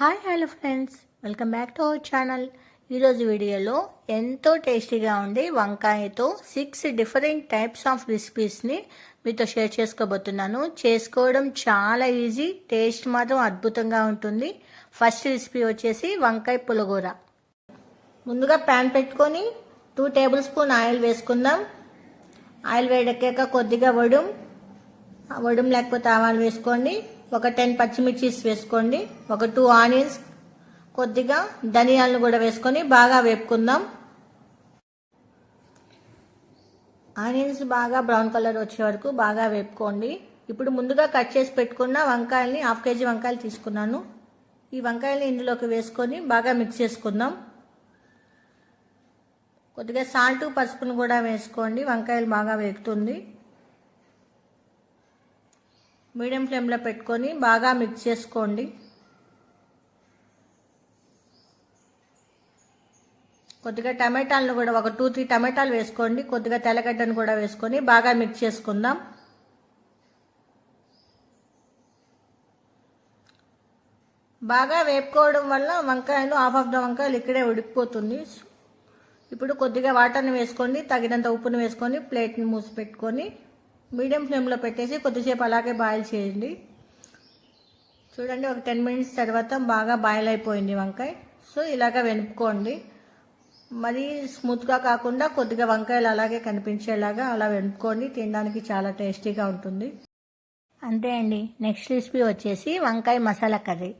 Hi hello friends. Welcome back to our channel. ఈరోజు వీడియోలో ఎంతో టేస్టీగా ఉండే వంకాయతో సిక్స్ డిఫరెంట్ టైప్స్ ఆఫ్ రెసిపీస్ని మీతో షేర్ చేసుకోబోతున్నాను. చేసుకోవడం చాలా ఈజీ టేస్ట్ మాత్రం అద్భుతంగా ఉంటుంది. ఫస్ట్ రెసిపీ వచ్చేసి వంకాయ పులగూర. ముందుగా ప్యాన్ పెట్టుకొని టూ టేబుల్ స్పూన్ ఆయిల్ వేసుకుందాం. ఆయిల్ వేడెక్కాక కొద్దిగా వడుం. వడుం లేకపోతే ఆవాలు వేసుకోండి. ఒక టెన్ పచ్చిమిర్చిస్ వేసుకోండి. ఒక టూ ఆనియన్స్ కొద్దిగా ధనియాలను కూడా వేసుకొని బాగా వేపుకుందాం. ఆనియన్స్ బాగా బ్రౌన్ కలర్ వచ్చే వరకు బాగా వేపుకోండి. ఇప్పుడు ముందుగా కట్ చేసి పెట్టుకున్న వంకాయల్ని హాఫ్ కేజీ వంకాయలు తీసుకున్నాను. ఈ వంకాయల్ని ఇందులోకి వేసుకొని బాగా మిక్స్ చేసుకుందాం. కొద్దిగా సాల్ట్ పసుపును కూడా వేసుకోండి. వంకాయలు బాగా వేగుతుంది. మీడియం ఫ్లేమ్లో పెట్టుకొని బాగా మిక్స్ చేసుకోండి. కొద్దిగా టమాటాలను కూడా ఒక టూ త్రీ టమాటాలు వేసుకోండి. కొద్దిగా తెల్లగడ్డను కూడా వేసుకొని బాగా మిక్స్ చేసుకుందాం. బాగా వేపుకోవడం వల్ల వంకాయలు హాఫ్ ఆఫ్ ద వంకాయలు ఇక్కడే ఉడికిపోతుంది. ఇప్పుడు కొద్దిగా వాటర్ని వేసుకోండి తగినంత ఉప్పును వేసుకొని ప్లేట్ని మూసి పెట్టుకొని మీడియం ఫ్లేమ్లో పెట్టేసి కొద్దిసేపు అలాగే బాయిల్ చేయండి. చూడండి ఒక టెన్ మినిట్స్ తర్వాత బాగా బాయిల్ అయిపోయింది వంకాయ. సో ఇలాగ వెనుపుకోండి మరీ స్మూత్గా కాకుండా కొద్దిగా వంకాయలు అలాగే కనిపించేలాగా అలా వెనుపుకోండి తినడానికి చాలా టేస్టీగా ఉంటుంది. అంతే అండి. నెక్స్ట్ రెసిపీ వచ్చేసి వంకాయ మసాలా కర్రీ.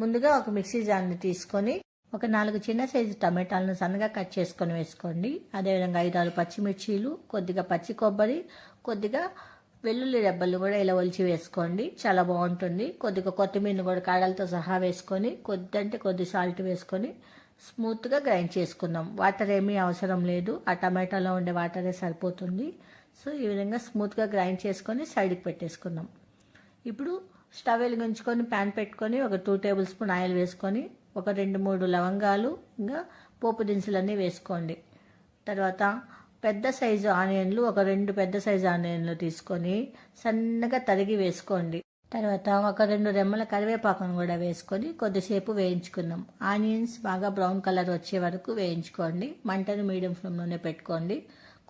ముందుగా ఒక మిక్సీ జార్ని తీసుకొని ఒక నాలుగు చిన్న సైజు టమాటాలను సన్నగా కట్ చేసుకొని వేసుకోండి. అదేవిధంగా ఐదు ఆరు పచ్చిమిర్చీలు కొద్దిగా పచ్చి కొబ్బరి కొద్దిగా వెల్లుల్లి రెబ్బలు కూడా ఇలా ఒలిచి వేసుకోండి. చాలా బాగుంటుంది. కొద్దిగా కొత్తిమీర కూడా కాడలతో సహా వేసుకొని కొద్ది అంటే కొద్ది సాల్ట్ వేసుకొని స్మూత్గా గ్రైండ్ చేసుకుందాం. వాటర్ ఏమీ అవసరం లేదు. ఆ టమాటాలో ఉండే వాటరే సరిపోతుంది. సో ఈ విధంగా స్మూత్గా గ్రైండ్ చేసుకొని సైడ్కి పెట్టేసుకుందాం. ఇప్పుడు స్టవ్ వెలిగించుకొని ప్యాన్ పెట్టుకొని ఒక టూ టేబుల్ స్పూన్ ఆయిల్ వేసుకొని ఒక రెండు మూడు లవంగాలు ఇంకా పోపు దినుసులన్నీ వేసుకోండి. తర్వాత పెద్ద సైజు ఆనియన్లు ఒక రెండు పెద్ద సైజు ఆనియన్లు తీసుకొని సన్నగా తరిగి వేసుకోండి. తర్వాత ఒక రెండు రెమ్మల కరివేపాకును కూడా వేసుకొని కొద్దిసేపు వేయించుకుందాం. ఆనియన్స్ బాగా బ్రౌన్ కలర్ వచ్చే వరకు వేయించుకోండి. మంటను మీడియం ఫ్లేమ్లోనే పెట్టుకోండి.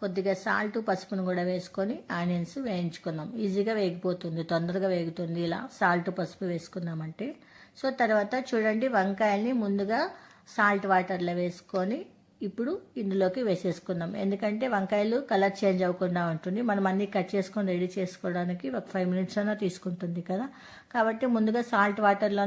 కొద్దిగా సాల్ట్ పసుపును కూడా వేసుకొని ఆనియన్స్ వేయించుకుందాం. ఈజీగా వేగిపోతుంది తొందరగా వేగుతుంది. ఇలా సాల్ట్ పసుపు వేసుకున్నామంటే సో తర్వాత చూడండి వంకాయల్ని ముందుగా సాల్ట్ వాటర్లో వేసుకొని ఇప్పుడు ఇందులోకి వేసేసుకుందాం. ఎందుకంటే వంకాయలు కలర్ చేంజ్ అవ్వకుండా ఉంటుంది. మనం అన్నీ కట్ చేసుకొని రెడీ చేసుకోవడానికి ఒక ఫైవ్ మినిట్స్ అయినా తీసుకుంటుంది కదా. కాబట్టి ముందుగా సాల్ట్ వాటర్లో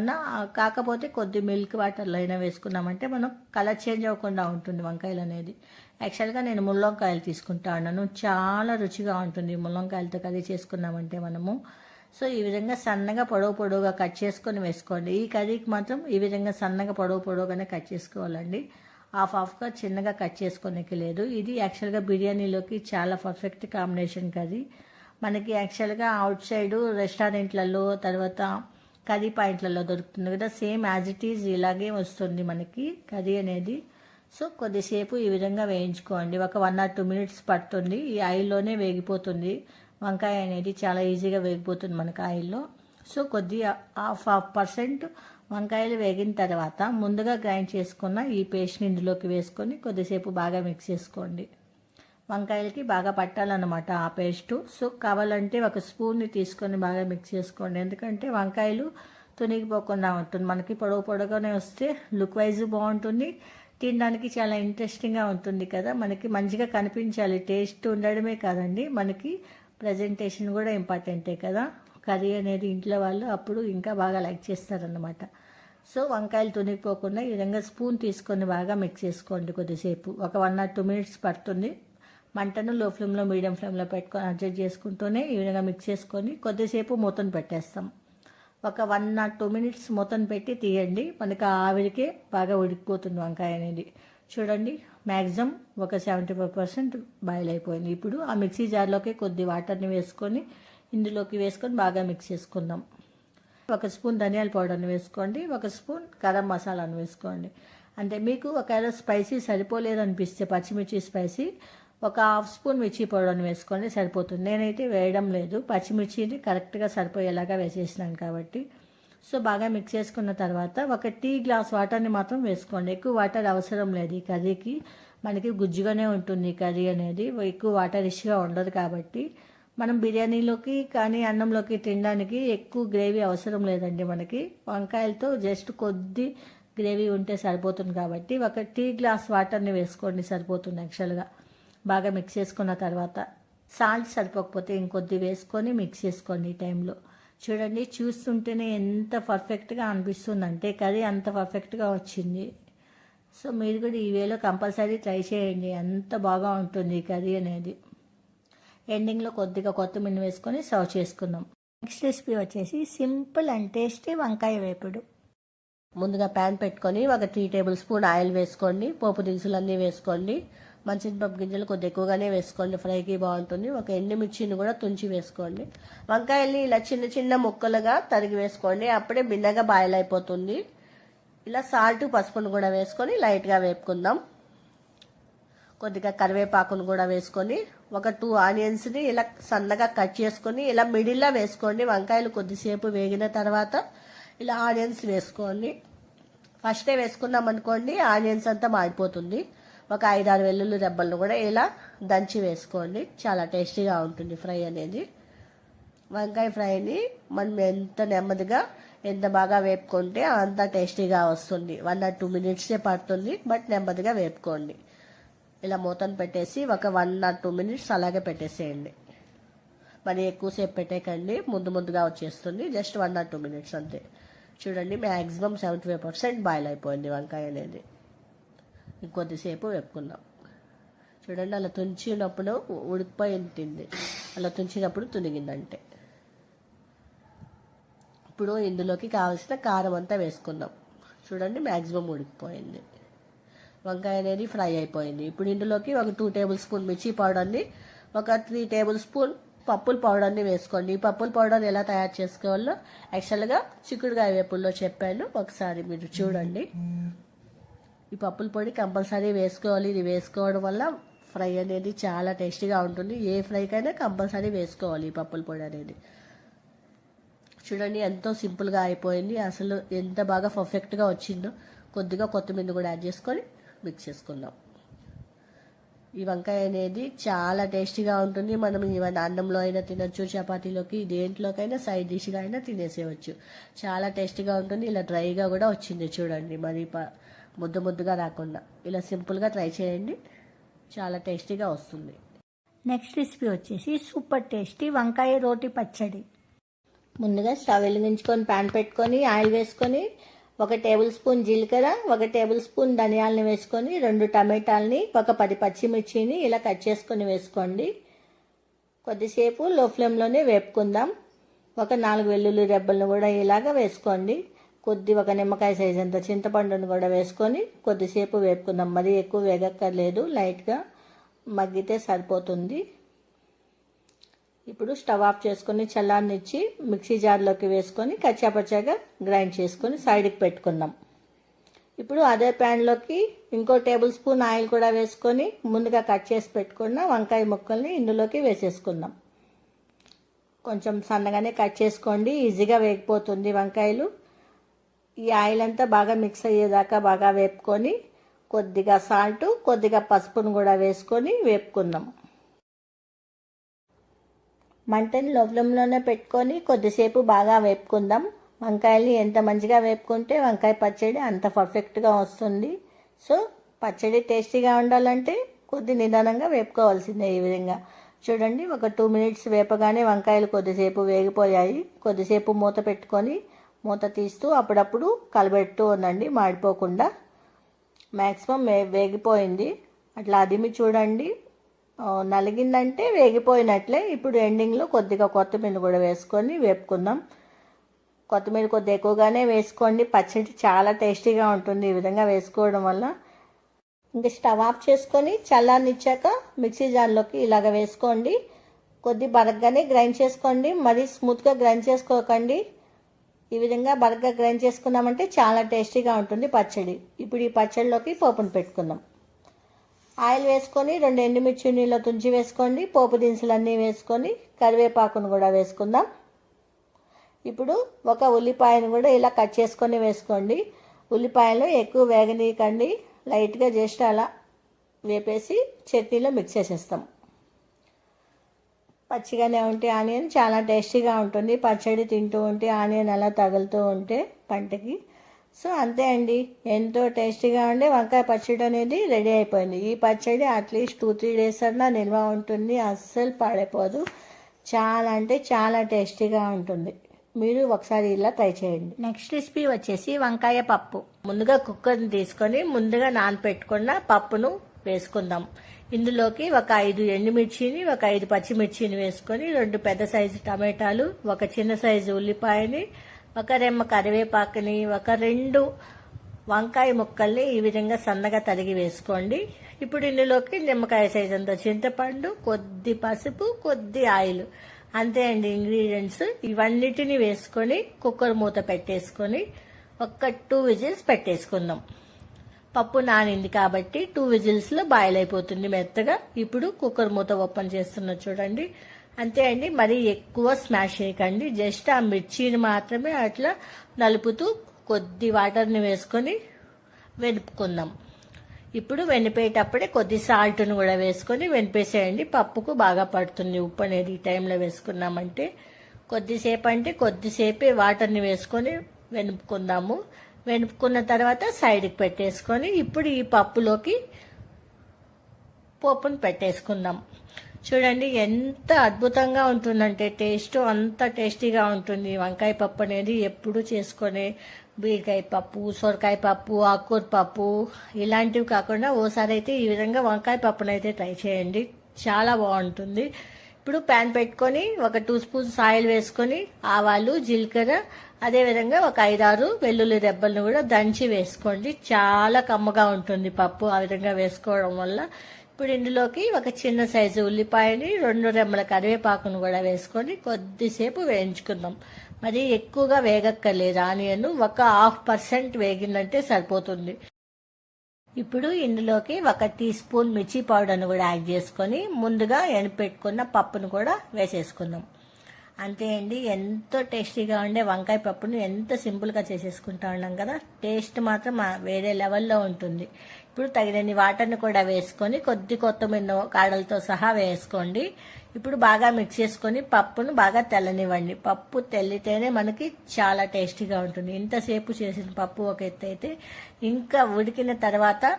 కాకపోతే కొద్ది మిల్క్ వాటర్లో అయినా వేసుకున్నామంటే మనం కలర్ చేంజ్ అవ్వకుండా ఉంటుంది వంకాయలు అనేది. యాక్చువల్గా నేను ముల్లంకాయలు తీసుకుంటా ఉన్నాను. చాలా రుచిగా ఉంటుంది ముల్లంకాయలతో కర్రీ చేసుకున్నామంటే మనము. సో ఈ విధంగా సన్నగా పొడవు పొడవుగా కట్ చేసుకొని వేసుకోండి. ఈ కర్రీకి మాత్రం ఈ విధంగా సన్నగా పొడవు పొడవుగానే కట్ చేసుకోవాలండి. హాఫ్ హాఫ్గా చిన్నగా కట్ చేసుకోనికి లేదు. ఇది యాక్చువల్గా బిర్యానీలోకి చాలా పర్ఫెక్ట్ కాంబినేషన్ కర్రీ మనకి యాక్చువల్గా అవుట్ సైడ్ రెస్టారెంట్లలో తర్వాత కర్రీ పాయింట్లలో దొరుకుతుంది కదా. సేమ్ యాజ్ ఇట్ ఈజ్ ఇలాగే వస్తుంది మనకి కర్రీ అనేది. సో కొద్దిసేపు ఈ విధంగా వేయించుకోండి. ఒక వన్ ఆర్ టూ మినిట్స్ పడుతుంది. ఈ ఆయిల్లోనే వేగిపోతుంది. వంకాయ అనేది చాలా ఈజీగా వేగిపోతుంది మనకి ఆయిల్లో. సో కొద్ది హాఫ్ హాఫ్ పర్సెంట్ వంకాయలు వేగిన తర్వాత ముందుగా గ్రైండ్ చేసుకున్న ఈ పేస్ట్ని ఇందులోకి వేసుకొని కొద్దిసేపు బాగా మిక్స్ చేసుకోండి. వంకాయలకి బాగా పట్టాలన్నమాట ఆ పేస్టు. సో కావాలంటే ఒక స్పూన్ని తీసుకొని బాగా మిక్స్ చేసుకోండి. ఎందుకంటే వంకాయలు తునిగిపోకుండా ఉంటుంది. మనకి పొడవు పొడవుగానే వస్తే లుక్ వైజ్ బాగుంటుంది. తినడానికి చాలా ఇంట్రెస్టింగ్గా ఉంటుంది కదా. మనకి మంచిగా కనిపించాలి. టేస్ట్ ఉండడమే కాదండి. మనకి ప్రజెంటేషన్ కూడా ఇంపార్టెంటే కదా. కర్రీ అనేది ఇంట్లో వాళ్ళు అప్పుడు ఇంకా బాగా లైక్ చేస్తారన్నమాట. సో వంకాయలు తునిగిపోకుండా ఈ విధంగా స్పూన్ తీసుకొని బాగా మిక్స్ చేసుకోండి కొద్దిసేపు. ఒక వన్ ఆర్ టూ మినిట్స్ పడుతుంది. మంటను లో ఫ్లేమ్లో మీడియం ఫ్లేమ్లో పెట్టుకొని అడ్జస్ట్ చేసుకుంటూనే ఈ విధంగా మిక్స్ చేసుకొని కొద్దిసేపు మూతను పెట్టేస్తాం. ఒక వన్ ఆర్ టూ మినిట్స్ మూతను పెట్టి తీయండి. మనకి ఆవిరికే బాగా ఉడికిపోతుంది వంకాయ అనేది. చూడండి మ్యాక్సిమం ఒక సెవెంటీ ఫైవ్ పర్సెంట్ బాయిల్ అయిపోయింది. ఇప్పుడు ఆ మిక్సీ జార్లోకి కొద్ది వాటర్ని వేసుకొని ఇందులోకి వేసుకొని బాగా మిక్స్ చేసుకుందాం. ఒక స్పూన్ ధనియాల పౌడర్ని వేసుకోండి ఒక స్పూన్ గరం మసాలాను వేసుకోండి. అంటే మీకు ఒకవేళ స్పైసీ సరిపోలేదు అనిపిస్తే పచ్చిమిర్చి స్పైసీ ఒక హాఫ్ స్పూన్ మిర్చి పౌడర్ని వేసుకోండి సరిపోతుంది. నేనైతే వేయడం లేదు. పచ్చిమిర్చిని కరెక్ట్గా సరిపోయేలాగా వేసేసినాను కాబట్టి. సో బాగా మిక్స్ చేసుకున్న తర్వాత ఒక టీ గ్లాస్ వాటర్ని మాత్రం వేసుకోండి. ఎక్కువ వాటర్ అవసరం లేదు. ఈ కర్రీకి మనకి గుజ్జుగానే ఉంటుంది ఈ కర్రీ అనేది. ఎక్కువ వాటర్ ఇష్యూగా ఉండదు కాబట్టి మనం బిర్యానీలోకి కానీ అన్నంలోకి తినడానికి ఎక్కువ గ్రేవీ అవసరం లేదండి మనకి. వంకాయలతో జస్ట్ కొద్ది గ్రేవీ ఉంటే సరిపోతుంది కాబట్టి ఒక టీ గ్లాస్ వాటర్ని వేసుకోండి సరిపోతుంది యాక్చువల్గా. బాగా మిక్స్ చేసుకున్న తర్వాత సాల్ట్ సరిపోకపోతే ఇంకొద్ది వేసుకొని మిక్స్ చేసుకోండి ఈ టైంలో. చూడండి చూస్తుంటేనే ఎంత పర్ఫెక్ట్గా అనిపిస్తుందంటే కర్రీ అంత పర్ఫెక్ట్గా వచ్చింది. సో మీరు కూడా ఈ వేలో కంపల్సరీ ట్రై చేయండి. ఎంత బాగా ఉంటుంది ఈ కర్రీ అనేది. ఎండింగ్లో కొద్దిగా కొత్తిమీర వేసుకొని సర్వ్ చేసుకుందాం. నెక్స్ట్ రెసిపీ వచ్చేసి సింపుల్ అండ్ టేస్టీ వంకాయ వేపుడు. ముందుగా ప్యాన్ పెట్టుకొని ఒక త్రీ టేబుల్ స్పూన్ ఆయిల్ వేసుకోండి. పోపు దినుసులన్నీ వేసుకోండి. మంచిపప్పు గింజలు కొద్ది ఎక్కువగానే వేసుకోండి. ఫ్రైకి బాగుంటుంది. ఒక ఎండుమిర్చిని కూడా తుంచి వేసుకోండి. వంకాయల్ని ఇలా చిన్న చిన్న ముక్కలుగా తరిగి వేసుకోండి. అప్పుడే బిన్నగా బాయిల్ అయిపోతుంది. ఇలా సాల్ట్ పసుపును కూడా వేసుకొని లైట్గా వేపుకుందాం. కొద్దిగా కరివేపాకును కూడా వేసుకొని ఒక టూ ఆనియన్స్ని ఇలా సన్నగా కట్ చేసుకొని ఇలా మిడిల్లో వేసుకోండి. వంకాయలు కొద్దిసేపు వేగిన తర్వాత ఇలా ఆనియన్స్ వేసుకోండి. ఫస్టే వేసుకున్నాం అనుకోండి ఆనియన్స్ అంతా మాడిపోతుంది. ఒక ఐదారు వెల్లుల్లి దెబ్బలను కూడా ఇలా దంచి వేసుకోండి. చాలా టేస్టీగా ఉంటుంది ఫ్రై అనేది. వంకాయ ఫ్రైని మనం ఎంత నెమ్మదిగా ఎంత బాగా వేపుకుంటే అంత టేస్టీగా వస్తుంది. వన్ ఆర్ టూ మినిట్సే పడుతుంది బట్ నెమ్మదిగా వేపుకోండి. ఇలా మూతను పెట్టేసి ఒక వన్ ఆర్ టూ మినిట్స్ అలాగే పెట్టేసేయండి. మరి ఎక్కువసేపు పెట్టేకండి. ముందు ముందుగా వచ్చేస్తుంది. Just one or two minutes అంతే. చూడండి maximum seventy five percent boil అయిపోయింది వంకాయ అనేది. ఇంకొద్దిసేపు వేపుకుందాం. చూడండి అలా తుంచినప్పుడు ఉడికిపోయి తింది అలా తుంచినప్పుడు తునిగిందంటే. ఇప్పుడు ఇందులోకి కావాల్సిన కారం అంతా వేసుకుందాం. చూడండి మ్యాక్సిమం ఉడికిపోయింది. వంకాయ అనేది ఫ్రై అయిపోయింది. ఇప్పుడు ఇందులోకి ఒక టూ టేబుల్ స్పూన్ మిర్చి పౌడర్ని ఒక త్రీ టేబుల్ స్పూన్ పప్పుల పౌడర్ని వేసుకోండి. ఈ పప్పుల పౌడర్ ఎలా తయారు చేసుకోవాలో యాక్చువల్గా చిక్కుడుగాయ వేపుల్లో చెప్పాను. ఒకసారి మీరు చూడండి. ఈ పప్పుల పొడి కంపల్సరీ వేసుకోవాలి. ఇది వేసుకోవడం వల్ల ఫ్రై అనేది చాలా టేస్టీగా ఉంటుంది. ఏ ఫ్రైకైనా కంపల్సరీ వేసుకోవాలి ఈ పప్పుల పొడి అనేది. చూడండి ఎంతో సింపుల్గా అయిపోయింది. అసలు ఎంత బాగా పర్ఫెక్ట్గా వచ్చిందో. కొద్దిగా కొత్తిమీర కూడా యాడ్ చేసుకొని మిక్స్ చేసుకుందాం. ఈ వంకాయ అనేది చాలా టేస్టీగా ఉంటుంది. మనం ఈవెన్ అన్నంలో అయినా తినొచ్చు చపాతీలోకి దేంట్లోకైనా సైడ్ డిష్గా అయినా తినేసేయచ్చు. చాలా టేస్టీగా ఉంటుంది. ఇలా డ్రైగా కూడా వచ్చింది చూడండి. మరి ముద్ద ముద్దగా రాకుండా. ఇలా సింపుల్గా ట్రై చేయండి. చాలా టేస్టీగా వస్తుంది. నెక్స్ట్ రెసిపీ వచ్చేసి సూపర్ టేస్టీ వంకాయ రోటి పచ్చడి. ముందుగా స్టవ్ వెలిగించుకొని ప్యాన్ పెట్టుకొని ఆయిల్ వేసుకొని ఒక టేబుల్ స్పూన్ జీలకర్ర ఒక టేబుల్ స్పూన్ ధనియాలని వేసుకొని రెండు టమాటాలని ఒక పది పచ్చిమిర్చిని ఇలా కట్ చేసుకొని వేసుకోండి. కొద్దిసేపు లో ఫ్లేమ్లోనే వేపుకుందాం. ఒక నాలుగు వెల్లుల్లి రెబ్బలను కూడా ఇలాగ వేసుకోండి. కొద్ది ఒక నిమ్మకాయ సైజ్ అంత చింతపండును కూడా వేసుకొని కొద్దిసేపు వేపుకుందాం. మరీ ఎక్కువ వేగక్కర్లేదు లైట్గా మగ్గితే సరిపోతుంది. ఇప్పుడు స్టవ్ ఆఫ్ చేసుకొని చల్లారనిచ్చి మిక్సీ జార్లోకి వేసుకొని కచ్చాపచ్చాగా గ్రైండ్ చేసుకొని సైడ్కి పెట్టుకుందాం. ఇప్పుడు అదే ప్యాన్లోకి ఇంకో టేబుల్ స్పూన్ ఆయిల్ కూడా వేసుకొని ముందుగా కట్ చేసి పెట్టుకున్న వంకాయ ముక్కల్ని ఇందులోకి వేసేసుకుందాం. కొంచెం సన్నగానే కట్ చేసుకోండి ఈజీగా వేగిపోతుంది వంకాయలు. ఈ ఆయిల్ అంతా బాగా మిక్స్ అయ్యేదాకా బాగా వేపుకొని కొద్దిగా సాల్ట్ కొద్దిగా పసుపును కూడా వేసుకొని వేపుకుందాం. మంటని లోపలంలోనే పెట్టుకొని కొద్దిసేపు బాగా వేపుకుందాం. వంకాయలు ఎంత మంచిగా వేపుకుంటే వంకాయ పచ్చడి అంత పర్ఫెక్ట్గా వస్తుంది. సో పచ్చడి టేస్టీగా ఉండాలంటే కొద్ది నిదానంగా వేపుకోవాల్సిందే ఈ విధంగా. చూడండి ఒక టూ మినిట్స్ వేపగానే వంకాయలు కొద్దిసేపు వేగిపోయాయి. కొద్దిసేపు మూత పెట్టుకొని మూత తీస్తూ అప్పుడప్పుడు కలబెడుతూ ఉండండి మాడిపోకుండా. మ్యాక్సిమం వే వేగిపోయింది. అట్లా అదిమి చూడండి. నలిగిందంటే వేగిపోయినట్లే. ఇప్పుడు ఎండింగ్లో కొద్దిగా కొత్తిమీర కూడా వేసుకొని వేపుకుందాం. కొత్తిమీర కొద్దిగా ఎక్కువగానే వేసుకోండి. పచ్చడి చాలా టేస్టీగా ఉంటుంది ఈ విధంగా వేసుకోవడం వల్ల. ఇంకా స్టవ్ ఆఫ్ చేసుకొని చల్లారనిచ్చాక మిక్సీ జార్లోకి ఇలాగ వేసుకోండి. కొద్ది బరగ్గానే గ్రైండ్ చేసుకోండి. మరీ స్మూత్గా గ్రైండ్ చేసుకోకండి. ఈ విధంగా బరగ్గా గ్రైండ్ చేసుకున్నామంటే చాలా టేస్టీగా ఉంటుంది పచ్చడి. ఇప్పుడు ఈ పచ్చడిలోకి పోపును పెట్టుకుందాం. ఆయిల్ వేసుకొని రెండు ఎండుమిర్చి నీళ్ళ తుంచి వేసుకోండి. పోపు దినుసులన్నీ వేసుకొని కరివేపాకును కూడా వేసుకుందాం. ఇప్పుడు ఒక ఉల్లిపాయను కూడా ఇలా కట్ చేసుకొని వేసుకోండి. ఉల్లిపాయలు ఎక్కువ వేగనీయకండి. లైట్గా జస్ట్ అలా వేపేసి చట్నీలో మిక్స్ చేసేస్తాం. పచ్చిగానే ఉంటే ఆనియన్ చాలా టేస్టీగా ఉంటుంది. పచ్చడి తింటూ ఉంటే ఆనియన్ అలా తగులుతూ ఉంటే పంటకి సో అంతే అండి. ఎంతో టేస్టీగా ఉండే వంకాయ పచ్చడి అనేది రెడీ అయిపోయింది. ఈ పచ్చడి అట్లీస్ట్ టూ త్రీ డేస్ అన్నా నిల్వ ఉంటుంది. అస్సలు పాడైపోదు. చాలా అంటే చాలా టేస్టీగా ఉంటుంది. మీరు ఒకసారి ఇలా ట్రై చేయండి. నెక్స్ట్ రెసిపీ వచ్చేసి వంకాయ పప్పు. ముందుగా కుక్కర్ని తీసుకొని ముందుగా నానపెట్టుకున్న పప్పును వేసుకుందాం. ఇందులోకి ఒక ఐదు ఎండుమిర్చిని ఒక ఐదు పచ్చిమిర్చిని వేసుకొని రెండు పెద్ద సైజు టమాటాలు ఒక చిన్న సైజు ఉల్లిపాయని ఒక రెమ్మ కరివేపాకుని ఒక రెండు వంకాయ ముక్కల్ని ఈ విధంగా సన్నగా తరిగి వేసుకోండి. ఇప్పుడు ఇందులోకి నిమ్మకాయ సైజ్ అంత చింతపండు కొద్ది పసుపు కొద్ది ఆయిల్. అంతే అండి ఇంగ్రీడియంట్స్. ఇవన్నిటిని వేసుకొని కుక్కర్ మూత పెట్టేసుకొని ఒక్క టూ విజిల్స్ పెట్టేసుకుందాం. పప్పు నానింది కాబట్టి టూ విజిల్స్లో బాయిల్ అయిపోతుంది మెత్తగా. ఇప్పుడు కుక్కర్ మూత ఓపెన్ చేస్తున్నా చూడండి. అంతే అండి. మరి ఎక్కువ స్మాష్ చేయకండి. జస్ట్ ఆ మిర్చిని మాత్రమే అట్లా నలుపుతూ కొద్ది వాటర్ని వేసుకొని వెనుపుకుందాం. ఇప్పుడు వెనిపేటప్పుడే కొద్ది సాల్ట్ను కూడా వేసుకొని వెనిపేసేయండి. పప్పుకు బాగా పడుతుంది ఉప్పు అనేది ఈ టైంలో వేసుకున్నామంటే. కొద్దిసేపు అంటే కొద్దిసేపే వాటర్ని వేసుకొని వెనుపుకుందాము. వెనుపుకున్న తర్వాత సైడ్కి పెట్టేసుకొని ఇప్పుడు ఈ పప్పులోకి పోపును పెట్టేసుకుందాం. చూడండి ఎంత అద్భుతంగా ఉంటుందంటే టేస్ట్ అంత టేస్టీగా ఉంటుంది. వంకాయ పప్పు అనేది ఎప్పుడు చేసుకొని బీరకాయ పప్పు సొరకాయ పప్పు ఆకుకూర పప్పు ఇలాంటివి కాకుండా ఓసారి అయితే ఈ విధంగా వంకాయ పప్పునైతే అయితే ట్రై చేయండి. చాలా బాగుంటుంది. ఇప్పుడు ప్యాన్ పెట్టుకొని ఒక టూ స్పూన్స్ ఆయిల్ వేసుకొని ఆవాలు జీలకర్ర అదేవిధంగా ఒక ఐదారు వెల్లుల్లి రెబ్బలను కూడా దంచి వేసుకోండి. చాలా కమ్మగా ఉంటుంది పప్పు ఆ విధంగా వేసుకోవడం వల్ల. ఇప్పుడు ఇందులోకి ఒక చిన్న సైజు ఉల్లిపాయని రెండు రెమ్మల కరివేపాకును కూడా వేసుకొని కొద్దిసేపు వేయించుకుందాం. మరి ఎక్కువగా వేగక్కర్లేదు. ఆనియన్ ఒక హాఫ్ పర్సెంట్ వేగిందంటే సరిపోతుంది. ఇప్పుడు ఇందులోకి ఒక టీ స్పూన్ మిర్చి పౌడర్ను కూడా యాడ్ చేసుకొని ముందుగా ఎనపెట్టుకున్న పప్పును కూడా వేసేసుకుందాం. అంతే అండి. ఎంతో టేస్టీగా ఉండే వంకాయ పప్పును ఎంత సింపుల్గా చేసేసుకుంటా ఉన్నాం కదా. టేస్ట్ మాత్రం వేరే లెవెల్లో ఉంటుంది. ఇప్పుడు తగినన్ని వాటర్ని కూడా వేసుకొని కొద్ది కొత్తమీర కాడలతో సహా వేసుకోండి. ఇప్పుడు బాగా మిక్స్ చేసుకొని పప్పును బాగా తెల్లనివ్వండి. పప్పు తెల్లితేనే మనకి చాలా టేస్టీగా ఉంటుంది. ఇంతసేపు చేసిన పప్పు ఒక ఎత్తు అయితే ఇంకా ఉడికిన తర్వాత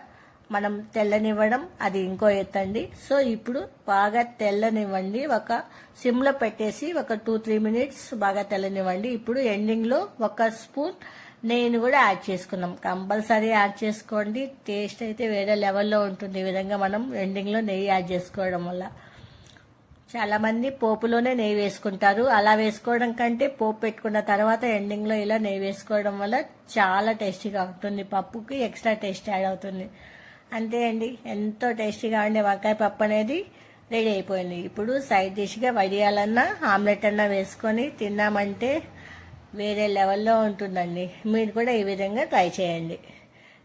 మనం తెల్లనివ్వడం అది ఇంకో ఎత్తండి సో ఇప్పుడు బాగా తెల్లనివ్వండి. ఒక సిమ్లో పెట్టేసి ఒక టూ త్రీ మినిట్స్ బాగా తెల్లనివ్వండి. ఇప్పుడు ఎండింగ్లో ఒక స్పూన్ నేను కూడా యాడ్ చేసుకున్నాం. కంపల్సరీ యాడ్ చేసుకోండి. టేస్ట్ అయితే వేరే లెవెల్లో ఉంటుంది. ఈ విధంగా మనం ఎండింగ్లో నెయ్యి యాడ్ చేసుకోవడం వల్ల. చాలామంది పోపులోనే నెయ్యి వేసుకుంటారు. అలా వేసుకోవడం కంటే పోపు పెట్టుకున్న తర్వాత ఎండింగ్లో ఇలా నెయ్యి వేసుకోవడం వల్ల చాలా టేస్టీగా ఉంటుంది. పప్పుకి ఎక్స్ట్రా టేస్ట్ యాడ్ అవుతుంది. అంతే అండి. ఎంతో టేస్టీగా ఉండే వంకాయ పప్పు అనేది రెడీ అయిపోయింది. ఇప్పుడు సైడ్ డిష్గా వడియాలన్నా ఆమ్లెట్ అన్నా వేసుకొని తిన్నామంటే వేరే లెవెల్లో ఉంటుందండి. మీరు కూడా ఈ విధంగా ట్రై చేయండి.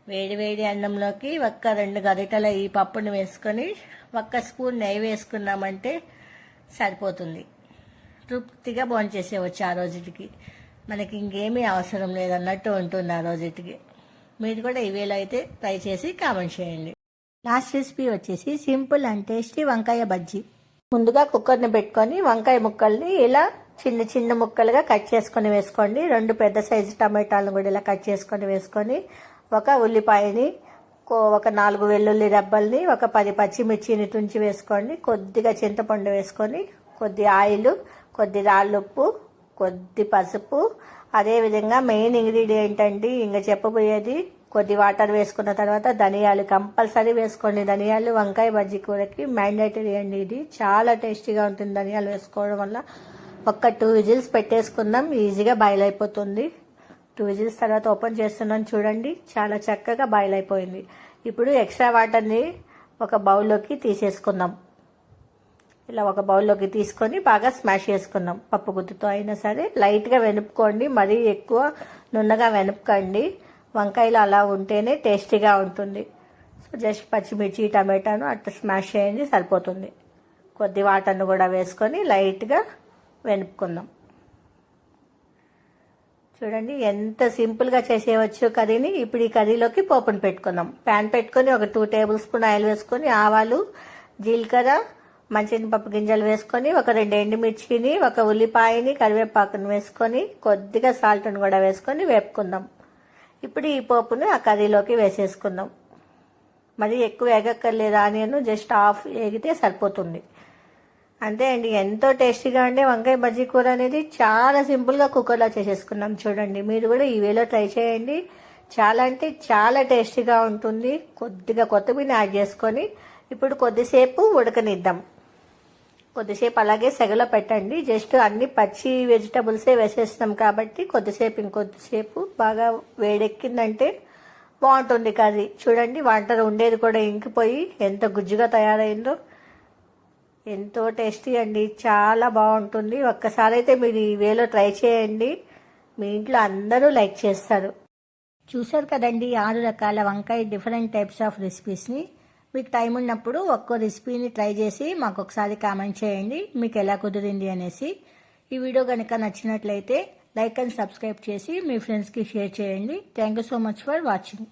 వేడి వేడి అన్నంలోకి ఒక్క రెండు గరిటెల ఈ పప్పును వేసుకొని ఒక్క స్పూన్ నెయ్యి వేసుకున్నామంటే సరిపోతుంది. తృప్తిగా భోంచేసేవచ్చు ఆ రోజుకి మనకి ఇంకేమీ అవసరం లేదన్నట్టు ఉంటుంది ఆ రోజుకి మీరు కూడా ఇవేళ అయితే ట్రై చేసి కామెంట్ చేయండి. లాస్ట్ రెసిపీ వచ్చేసి సింపుల్ అండ్ టేస్టీ వంకాయ బజ్జీ. ముందుగా కుక్కర్ని పెట్టుకొని వంకాయ ముక్కల్ని ఇలా చిన్న చిన్న ముక్కలుగా కట్ చేసుకొని వేసుకోండి. రెండు పెద్ద సైజు టమాటాలను కూడా ఇలా కట్ చేసుకొని వేసుకొని ఒక ఉల్లిపాయని కో- ఒక నాలుగు వెల్లుల్లి రెబ్బల్ని ఒక పది పచ్చిమిర్చిని తుంచి వేసుకోండి. కొద్దిగా చింతపండు వేసుకొని కొద్ది ఆయిల్ కొద్ది రాళ్ళుప్పు కొద్ది పసుపు. అదేవిధంగా మెయిన్ ఇంగ్రీడియంట్ అండి ఇంకా చెప్పబోయేది కొద్ది వాటర్ వేసుకున్న తర్వాత ధనియాలు కంపల్సరీ వేసుకోండి. ధనియాలు వంకాయ బజ్జీ కూరకి మ్యాండేటరీ అండి ఇది. చాలా టేస్టీగా ఉంటుంది ధనియాలు వేసుకోవడం వల్ల. ఒక్క టూ విజిల్స్ పెట్టేసుకుందాం. ఈజీగా బాయిల్ అయిపోతుంది. టూ విజిల్స్ తర్వాత ఓపెన్ చేస్తున్నాను చూడండి. చాలా చక్కగా బాయిల్ అయిపోయింది. ఇప్పుడు ఎక్స్ట్రా వాటర్ని ఒక బౌల్లోకి తీసేసుకుందాం. ఇలా ఒక బౌల్లోకి తీసుకొని బాగా స్మాష్ చేసుకుందాం. పప్పు గుత్తుతో అయినా సరే లైట్గా వెనుపుకోండి మరీ ఎక్కువ నున్నగా వెనుపుకండి వంకాయలు అలా ఉంటేనే టేస్టీగా ఉంటుంది. సో జస్ట్ పచ్చిమిర్చి టమాటాను అట్లా స్మాష్ చేయండి సరిపోతుంది. కొద్ది వాటర్ను కూడా వేసుకొని లైట్గా వెనుపుకుందాం చూడండి ఎంత సింపుల్గా చేసేయవచ్చు కర్రీని. ఇప్పుడు ఈ కర్రీలోకి పోపును పెట్టుకుందాం. ప్యాన్ పెట్టుకొని ఒక టూ టేబుల్ స్పూన్ ఆయిల్ వేసుకొని ఆవాలు జీలకర్ర మంచినపప్పు గింజలు వేసుకొని ఒక రెండు ఎండుమిర్చిని ఒక ఉల్లిపాయని కరివేపాకుని వేసుకొని కొద్దిగా సాల్ట్ని కూడా వేసుకొని వేపుకుందాం. ఇప్పుడు ఈ పోపును ఆ కర్రీలోకి వేసేసుకుందాం. మరి ఎక్కువ ఎగక్కర్లేదు ఆనియన్ జస్ట్ హాఫ్ ఎగితే సరిపోతుంది. అంతే అండి ఎంతో టేస్టీగా ఉండే వంకాయ బజ్జీ కూర అనేది చాలా సింపుల్గా కుక్కర్లో చేసేసుకున్నాం చూడండి. మీరు కూడా ఈ వేలో ట్రై చేయండి. చాలా అంటే చాలా టేస్టీగా ఉంటుంది. కొద్దిగా కొత్తిమీర యాడ్ చేసుకొని ఇప్పుడు కొద్దిసేపు ఉడకనిద్దాం. కొద్దిసేపు అలాగే సెగలో పెట్టండి. జస్ట్ అన్ని పచ్చి వెజిటబుల్సే వేసేస్తాం కాబట్టి కొద్దిసేపు ఇంకొద్దిసేపు బాగా వేడెక్కిందంటే బాగుంటుంది కర్రీ. చూడండి వంట ఉండేది కూడా ఇంకిపోయి ఎంత గుజ్జుగా తయారైందో. ఎంతో టేస్టీ అండి. చాలా బాగుంటుంది. ఒక్కసారి అయితే మీరు ఈ వేలో ట్రై చేయండి. మీ ఇంట్లో అందరూ లైక్ చేస్తారు. చూసారు కదండి ఆరు రకాల వంకాయ డిఫరెంట్ టైప్స్ ఆఫ్ రెసిపీస్ని మీకు టైం ఉన్నప్పుడు ఒక్కో రెసిపీని ట్రై చేసి మాకు ఒకసారి కామెంట్ చేయండి. మీకు ఎలా కుదిరింది అనేసి. ఈ వీడియో కనుక నచ్చినట్లయితే లైక్ అండ్ సబ్స్క్రైబ్ చేసి మీ ఫ్రెండ్స్కి షేర్ చేయండి. Thank you so much for watching.